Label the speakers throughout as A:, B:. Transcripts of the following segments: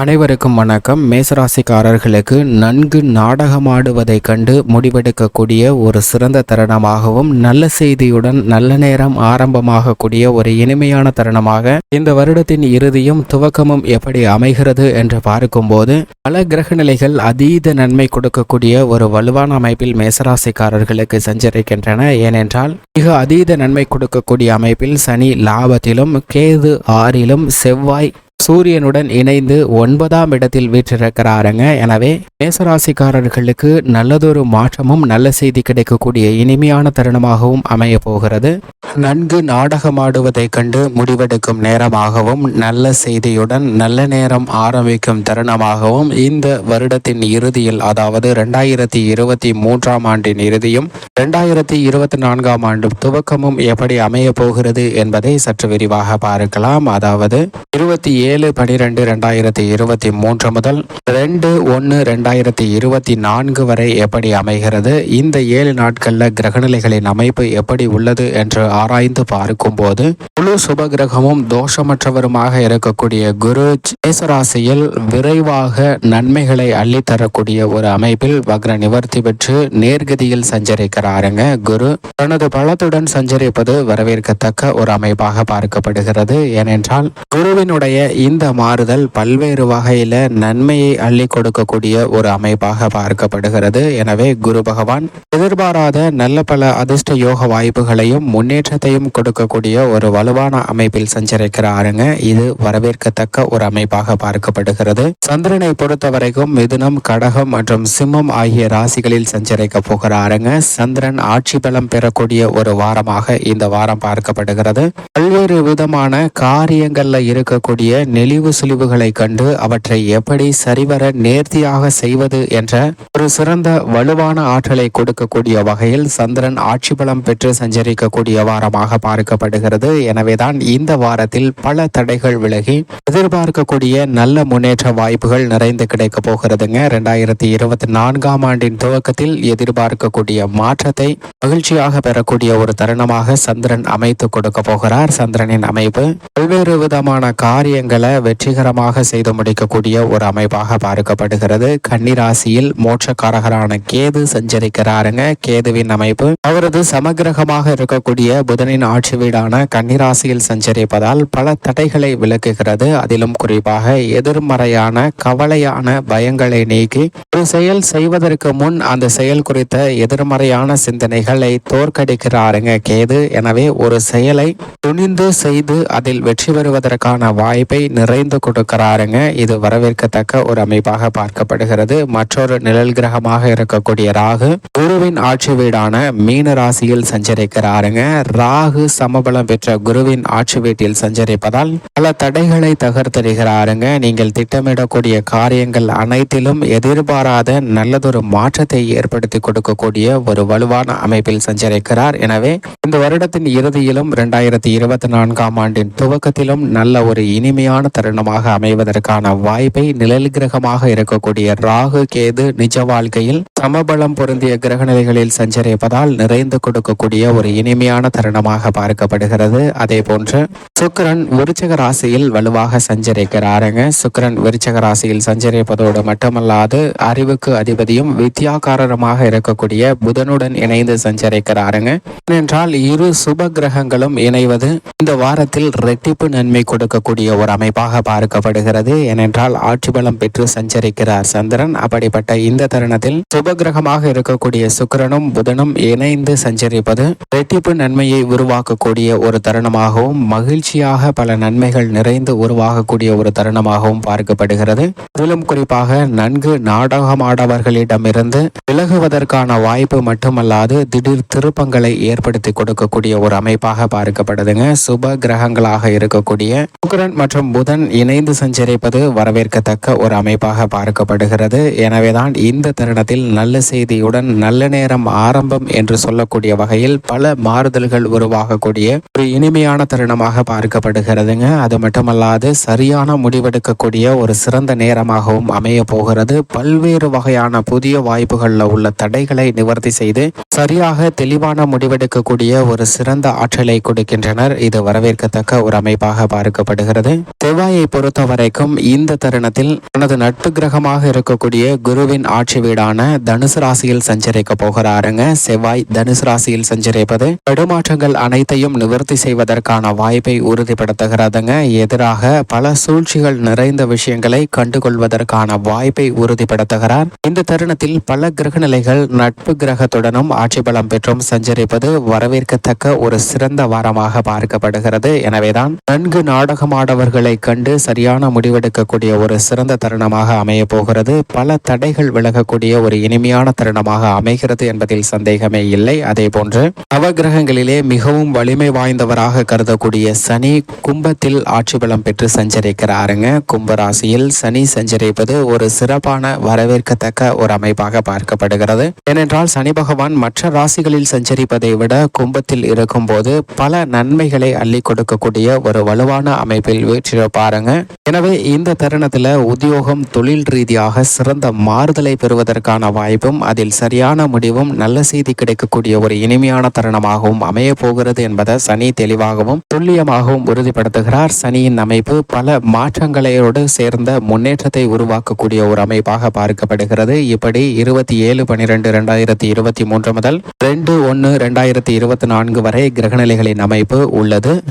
A: அனைவருக்கும் வணக்கம். மேசராசிக்காரர்களுக்கு நன்கு நாடகமாடுவதைக் கண்டு முடிவெடுக்கக்கூடிய ஒரு சிறந்த தருணமாகவும் நல்ல செய்தியுடன் நல்ல நேரம் ஆரம்பமாகக்கூடிய ஒரு இனிமையான தருணமாக இந்த வருடத்தின் இறுதியும் துவக்கமும் எப்படி அமைகிறது என்று பார்க்கும்போது பல கிரக நிலைகள் அதீத நன்மை கொடுக்கக்கூடிய ஒரு வலுவான அமைப்பில் மேசராசிக்காரர்களுக்கு சஞ்சரிக்கின்றன. ஏனென்றால் மிக அதீத நன்மை கொடுக்கக்கூடிய அமைப்பில் சனி லாபத்திலும் கேது ஆறிலும் செவ்வாய் சூரியனுடன் இணைந்து ஒன்பதாம் இடத்தில் வீற்றிருக்கிறாருங்க. எனவே மேசராசிக்காரர்களுக்கு நல்லதொரு மாற்றமும் நல்ல செய்தி கிடைக்கக்கூடிய இனிமையான தருணமாகவும் அமைய போகிறது. நன்கு நாடகமாடுவதைக் கண்டு முடிவெடுக்கும் நேரமாகவும் நல்ல செய்தியுடன் நல்ல நேரம் ஆரம்பிக்கும் தருணமாகவும் இந்த வருடத்தின் இறுதியில் அதாவது ரெண்டாயிரத்தி இருபத்தி மூன்றாம் ஆண்டின் இறுதியும் ரெண்டாயிரத்தி இருபத்தி நான்காம் ஆண்டு துவக்கமும் எப்படி அமைய போகிறது என்பதை சற்று விரிவாக பார்க்கலாம். அதாவது இருபத்தி ஏழு பனிரெண்டு ரெண்டாயிரத்தி இருபத்தி மூன்று முதல் ரெண்டு ஒன்று ரெண்டாயிரத்தி இருபத்தி நான்கு வரை எப்படி அமைகிறது? இந்த ஏழு நாட்களில் கிரகநிலைகளின் அமைப்பு எப்படி உள்ளது என்று ஆராய்ந்து பார்க்கும்போது முழு சுப கிரகமும் தோஷமற்றவருமாக இருக்கக்கூடிய குரு மேசராசியில் விரைவாக நன்மைகளை அள்ளித்தரக்கூடிய ஒரு அமைப்பில் வக்ர நிவர்த்தி பெற்று நேர்கதியில் சஞ்சரிக்கிறாருங்க குரு. தனது பலத்துடன் சஞ்சரிப்பது வரவேற்கத்தக்க ஒரு அமைப்பாக பார்க்கப்படுகிறது. ஏனென்றால் குருவினுடைய இந்த மாறுதல் பல்வேறு வகையில் நன்மையை அள்ளி கொடுக்கக்கூடிய ஒரு அமைப்பாக பார்க்கப்படுகிறது. எனவே குரு பகவான் எதிர்பாராத நல்ல பல அதிர்ஷ்ட யோக வாய்ப்புகளையும் முன்னேற்றத்தையும் கொடுக்கக்கூடிய ஒரு வலுவான அமைப்பில் சஞ்சரிக்கிறாருங்க. இது வரவேற்கத்தக்க ஒரு அமைப்பாக பார்க்கப்படுகிறது. சந்திரனை பொறுத்த வரைக்கும் மிதுனம் கடகம் மற்றும் சிம்மம் ஆகிய ராசிகளில் சஞ்சரிக்க போகிறாருங்க. சந்திரன் ஆட்சி பலம் பெறக்கூடிய ஒரு வாரமாக இந்த வாரம் பார்க்கப்படுகிறது. பல்வேறு விதமான காரியங்கள்ல இருக்கக்கூடிய நெளிவு சுழிவுகளை கண்டு அவற்றை எப்படி சரிவர நேர்த்தியாக செய்வது என்ற ஒரு சிறந்த வலுவான ஆற்றலை கொடுக்கக்கூடிய வகையில் சந்திரன் ஆட்சி பலம் பெற்று சஞ்சரிக்கக்கூடிய வாரமாக பார்க்கப்படுகிறது. எனவேதான் இந்த வாரத்தில் பல தடைகள் விலகி எதிர்பார்க்கக்கூடிய நல்ல முன்னேற்ற வாய்ப்புகள் நிறைந்து கிடைக்க போகிறதுங்க. ரெண்டாயிரத்தி இருபத்தி நான்காம் ஆண்டின் துவக்கத்தில் எதிர்பார்க்கக்கூடிய மாற்றத்தை மகிழ்ச்சியாக பெறக்கூடிய ஒரு தருணமாக சந்திரன் அமைத்து கொடுக்க போகிறார். சந்திரனின் அமைப்பு பல்வேறு விதமான காரியங்கள் வெற்றிகரமாக செய்து முடிக்கக்கூடிய ஒரு அமைப்பாக பார்க்கப்படுகிறது. கன்னிராசியில் மோட்சக்காரகரான கேது சஞ்சரிக்கிறாருங்க. கேதுவின் அமைப்பு அவரது சமகிரகமாக இருக்கக்கூடிய புதனின் ஆட்சி வீடான கன்னிராசியில் சஞ்சரிப்பதால் பல தடைகளை விளக்குகிறது அதிலும் குறிப்பாக எதிர்மறையான கவலையான பயங்களை நீக்கி ஒரு செயல் செய்வதற்கு முன் அந்த செயல் குறித்த எதிர்மறையான சிந்தனைகளை தோற்கடிக்கிறாருங்க கேது. எனவே ஒரு செயலை துணிந்து செய்து அதில் வெற்றி பெறுவதற்கான வாய்ப்பை நிறைந்து கொடுக்கிறாருங்க. இது வரவேற்கத்தக்க ஒரு அமைப்பாக பார்க்கப்படுகிறது. மற்றொரு நிழல் கிரகமாக இருக்கக்கூடிய ராகு குருவின் ஆட்சி வீடான மீன ராசியில் சஞ்சரிக்கிறாருங்க. ராகு சமபலம் பெற்ற குருவின் ஆட்சி வீட்டில் சஞ்சரிப்பதால் பல தடைகளை தகர்த்தெறிகிறாருங்க நீங்கள் திட்டமிடக்கூடிய காரியங்கள் அனைத்திலும் எதிர்பாராத நல்லதொரு மாற்றத்தை ஏற்படுத்தி கொடுக்கக்கூடிய ஒரு வலுவான அமைப்பில் சஞ்சரிக்கிறார். எனவே இந்த வருடத்தின் இறுதியிலும் இரண்டாயிரத்தி இருபத்தி நான்காம் ஆண்டின் துவக்கத்திலும் நல்ல ஒரு இனிமையான தருணமாக அமைவதற்கான வாய்ப்பை நிழல் கிரகமாக இருக்கக்கூடிய ராகு கேது நிஜ வாழ்க்கையில் சமபலம் பொருந்திய கிரகநிலைகளில் சஞ்சரிப்பதால் நிறைந்து கொடுக்கக்கூடிய ஒரு இனிமையான தருணமாக பார்க்கப்படுகிறது. அதே போன்று சுக்கரன் விருச்சக ராசியில் வலுவாக சஞ்சரிக்கிறாருங்க. சுக்கரன் விருச்சக ராசியில் சஞ்சரிப்பதோடு மட்டுமல்லாது அறிவுக்கு அதிபதியும் வித்யாகாரமாக இருக்கக்கூடிய புதனுடன் இணைந்து சஞ்சரிக்கிறாருங்க. ஏனென்றால் இரு சுப கிரகங்களும் இணைவது இந்த வாரத்தில் ரெட்டிப்பு நன்மை கொடுக்கக்கூடிய ஒரு அமைப்பாக பார்க்கப்படுகிறது. ஏனென்றால் ஆட்சி பலம் பெற்று சஞ்சரிக்கிறார் சந்திரன். அப்படிப்பட்ட இந்த தருணத்தில் சுபகிரகமாக இருக்கக்கூடிய சுக்கரனும் புதனும் இணைந்து சஞ்சரிப்பது ரெட்டிப்பு நன்மையை உருவாக்கக்கூடிய ஒரு தருணமாகவும் மகிழ்ச்சியாக பல நன்மைகள் நிறைந்து உருவாகக்கூடிய ஒரு தருணமாகவும் பார்க்கப்படுகிறது. அதிலும் குறிப்பாக நன்கு நாடகமாடவர்களிடமிருந்து விலகுவதற்கான வாய்ப்பு மட்டுமல்லாது திடீர் திருப்பங்களை ஏற்படுத்தி கொடுக்கக்கூடிய ஒரு அமைப்பாக பார்க்கப்படுதுங்க. சுப கிரகங்களாக இருக்கக்கூடிய சுக்கரன் மற்றும் புதன் இணைந்து சஞ்சரிப்பது வரவேற்கத்தக்க ஒரு அமைப்பாக பார்க்கப்படுகிறது. எனவேதான் இந்த தருணத்தில் நல்ல செய்தியுடன் நல்ல நேரம் ஆரம்பம் என்று சொல்லக்கூடிய வகையில் பல மாறுதல்கள் உருவாகக்கூடிய ஒரு இனிமையான தருணமாக பார்க்கப்படுகிறதுங்க. அது மட்டுமல்லாது சரியான முடிவெடுக்கக்கூடிய ஒரு சிறந்த நேரமாகவும் அமைய போகிறது. பல்வேறு வகையான புதிய வாய்ப்புகளில் உள்ள தடைகளை நிவர்த்தி செய்து சரியாக தெளிவான முடிவெடுக்கக்கூடிய ஒரு சிறந்த ஆற்றலை கொடுக்கின்றனர். இது வரவேற்கத்தக்க ஒரு அமைப்பாக பார்க்கப்படுகிறது. செவ்வாயை பொறுத்த வரைக்கும் இந்த தருணத்தில் தனது நட்பு கிரகமாக இருக்கக்கூடிய குருவின் ஆட்சி வீடான தனுசு ராசியில் சஞ்சரிக்க போகிறாருங்க. செவ்வாய் தனுசு ராசியில் சஞ்சரிப்பது தடுமாற்றங்கள் அனைத்தையும் நிவர்த்தி செய்வதற்கான வாய்ப்பை உறுதிப்படுத்துகிறதுங்க. எதிராக பல சூழ்ச்சிகள் நிறைந்த விஷயங்களை கண்டுகொள்வதற்கான வாய்ப்பை உறுதிப்படுத்துகிறார். இந்த தருணத்தில் பல கிரகநிலைகள் நட்பு கிரகத்துடனும் ஆட்சி பலம் பெற்றும் சஞ்சரிப்பது வரவேற்கத்தக்க ஒரு சிறந்த வாரமாக பார்க்கப்படுகிறது. எனவேதான் நன்கு நாடகமாடவர்களை கண்டு சரியான முடிவெடுக்கக்கூடிய ஒரு சிறந்த தருணமாக அமைய போகிறது. பல தடைகள் விலகக்கூடிய ஒரு இனிமையான தருணமாக அமைகிறது என்பதில் சந்தேகமே இல்லை. அதே போன்று நவகிரகங்களிலே மிகவும் வலிமை வாய்ந்தவராக கருதக்கூடிய சனி கும்பத்தில் ஆட்சி பலம் பெற்று சஞ்சரிக்கிறாருங்க. கும்பராசியில் சனி சஞ்சரிப்பது ஒரு சிறப்பான வரவேற்கத்தக்க ஒரு அமைப்பாக பார்க்கப்படுகிறது. ஏனென்றால் சனி பகவான் மற்ற ராசிகளில் சஞ்சரிப்பதை விட கும்பத்தில் இருக்கும்போது பல நன்மைகளை அள்ளி கொடுக்கக்கூடிய ஒரு வலுவான அமைப்பில் பாருங்க. எனவே இந்த தருணத்துல உத்தியோகம் தொழில் ரீதியாக சிறந்த மாறுதலை பெறுவதற்கான வாய்ப்பும் அதில் சரியான முடிவும் நல்ல செய்தி கிடைக்கக்கூடிய ஒரு இனிமையான தருணமாகவும் அமைய போகிறது என்பதை சனி தெளிவாகவும் துல்லியமாகவும் உறுதிப்படுத்துகிறார். சனியின் அமைப்பு பல மாற்றங்களையோடு சேர்ந்த முன்னேற்றத்தை உருவாக்கக்கூடிய ஒரு அமைப்பாக பார்க்கப்படுகிறது. இப்படி இருபத்தி ஏழு பனிரெண்டு இரண்டாயிரத்தி இருபத்தி மூன்று முதல் ரெண்டு ஒன்று ரெண்டாயிரத்தி இருபத்தி நான்கு வரை கிரகநிலைகளின் அமைப்பு உள்ளது.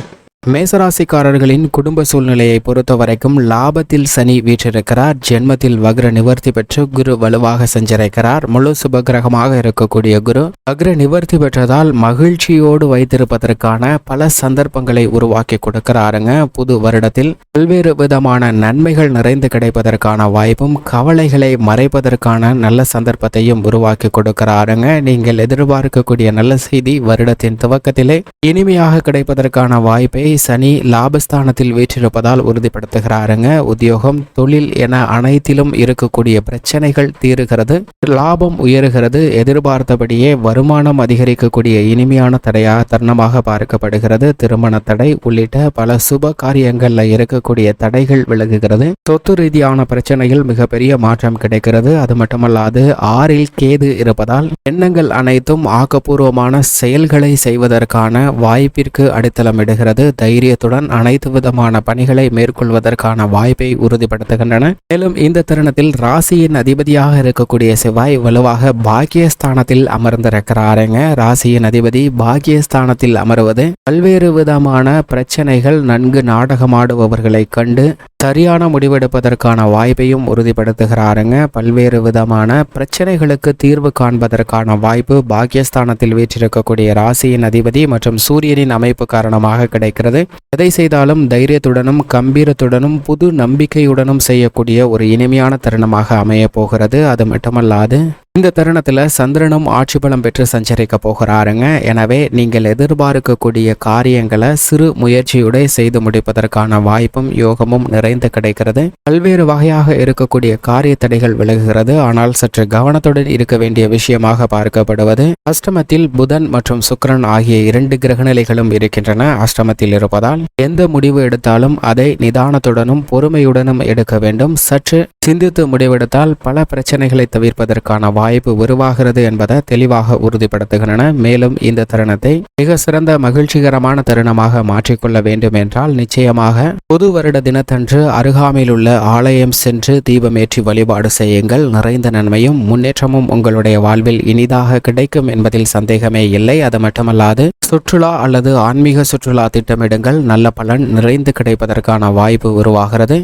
A: மேசராசிக்காரர்களின் குடும்ப சூழ்நிலையை பொறுத்த வரைக்கும் லாபத்தில் சனி வீற்றிருக்கிறார். ஜென்மத்தில் வக்ர நிவர்த்தி பெற்று குரு வலுவாக சென்றிருக்கிறார் முழு சுபகிரகமாக இருக்கக்கூடிய குரு வக்ர நிவர்த்தி பெற்றதால் மகிழ்ச்சியோடு வைத்திருப்பதற்கான பல சந்தர்ப்பங்களை உருவாக்கி கொடுக்கிறாருங்க. புது வருடத்தில் பல்வேறு விதமான நன்மைகள் நிறைந்து கிடைப்பதற்கான வாய்ப்பும் கவலைகளை மறைப்பதற்கான நல்ல சந்தர்ப்பத்தையும் உருவாக்கி கொடுக்கிறாருங்க. நீங்கள் எதிர்பார்க்கக்கூடிய நல்ல செய்தி வருடத்தின் துவக்கத்திலே இனிமையாக கிடைப்பதற்கான வாய்ப்பை சனி லாபஸ்தானத்தில் வீற்றிருப்பதால் உறுதிப்படுத்துகிறாருங்க. உத்தியோகம் தொழில் என அனைத்திலும் இருக்கக்கூடிய பிரச்சனைகள் தீருகிறது. லாபம் உயருகிறது. எதிர்பார்த்தபடியே வருமானம் அதிகரிக்கக்கூடிய இனிமையான தடையாக தருணமாக பார்க்கப்படுகிறது. திருமண தடை உள்ளிட்ட பல சுப காரியங்களில் இருக்கக்கூடிய தடைகள் விலகுகிறது. சொத்து ரீதியான பிரச்சனைகள் மிகப்பெரிய மாற்றம் கிடைக்கிறது. அது மட்டுமல்லாது ஆறில் கேது இருப்பதால் எண்ணங்கள் அனைத்தும் ஆக்கப்பூர்வமான செயல்களை செய்வதற்கான வாய்ப்பிற்கு அடித்தளமிடுகிறது. தைரியத்துடன் அனைத்து விதமான பணிகளை மேற்கொள்வதற்கான வாய்ப்பை உறுதிப்படுத்துகின்றன. மேலும் இந்த தருணத்தில் ராசியின் அதிபதியாக இருக்கக்கூடிய செவ்வாய் வலுவாக பாக்கியஸ்தானத்தில் அமர்ந்திருக்கிறாருங்க. ராசியின் அதிபதி பாக்கியஸ்தானத்தில் அமர்வது பல்வேறு விதமான பிரச்சனைகள் நன்கு நாடகமாடுபவர்களை கண்டு சரியான முடிவெடுப்பதற்கான வாய்ப்பையும் உறுதிப்படுத்துகிறாருங்க. பல்வேறு விதமான பிரச்சனைகளுக்கு தீர்வு காண்பதற்கான வாய்ப்பு பாக்கியஸ்தானத்தில் வீற்றிருக்கக்கூடிய ராசியின் அதிபதி மற்றும் சூரியனின் அமைப்பு காரணமாக கிடைக்கிறது. எதை செய்தாலும் தைரியத்துடனும் கம்பீரத்துடனும் புது நம்பிக்கையுடனும் செய்யக்கூடிய ஒரு இனிமையான தருணமாக அமைய போகிறது. அது மட்டுமல்லாது இந்த தருணத்தில் சந்திரனும் ஆட்சி பலம் பெற்று சஞ்சரிக்க போகிறாருங்க. எனவே நீங்கள் எதிர்பார்க்கக்கூடிய காரியங்களை சிறு முயற்சியுடைய செய்து முடிப்பதற்கான வாய்ப்பும் யோகமும் நிறைந்து கிடைக்கிறது. பல்வேறு வகையாக இருக்கக்கூடிய காரிய தடைகள் விலகுகிறது. ஆனால் சற்று கவனத்துடன் இருக்க வேண்டிய விஷயமாக பார்க்கப்படுவது அஷ்டமத்தில் புதன் மற்றும் சுக்கிரன் ஆகிய இரண்டு கிரகநிலைகளும் இருக்கின்றன. அஷ்டமத்தில் இருப்பதால் எந்த முடிவு எடுத்தாலும் அதை நிதானத்துடனும் பொறுமையுடனும் எடுக்க வேண்டும். சற்று சிந்தித்து முடிவெடுத்தால் பல பிரச்சனைகளை தவிர்ப்பதற்கான வாய்ப்பு உருவாகிறது என்பதை தெளிவாக உறுதிப்படுத்துகின்றன. மேலும் இந்த தருணத்தை மிக சிறந்த மகிழ்ச்சிகரமான தருணமாக மாற்றிக்கொள்ள வேண்டும் என்றால் நிச்சயமாக புது வருட தினத்தன்று அருகாமையில் உள்ள ஆலயம் சென்று தீபமேற்றி வழிபாடு செய்யுங்கள். நிறைந்த நன்மையும் முன்னேற்றமும் உங்களுடைய வாழ்வில் இனிதாக கிடைக்கும் என்பதில் சந்தேகமே இல்லை. அது மட்டுமல்லாது சுற்றுலா அல்லது ஆன்மீக சுற்றுலா திட்டமிடுங்கள். நல்ல பலன் நிறைந்து கிடைப்பதற்கான வாய்ப்பு உருவாகிறது.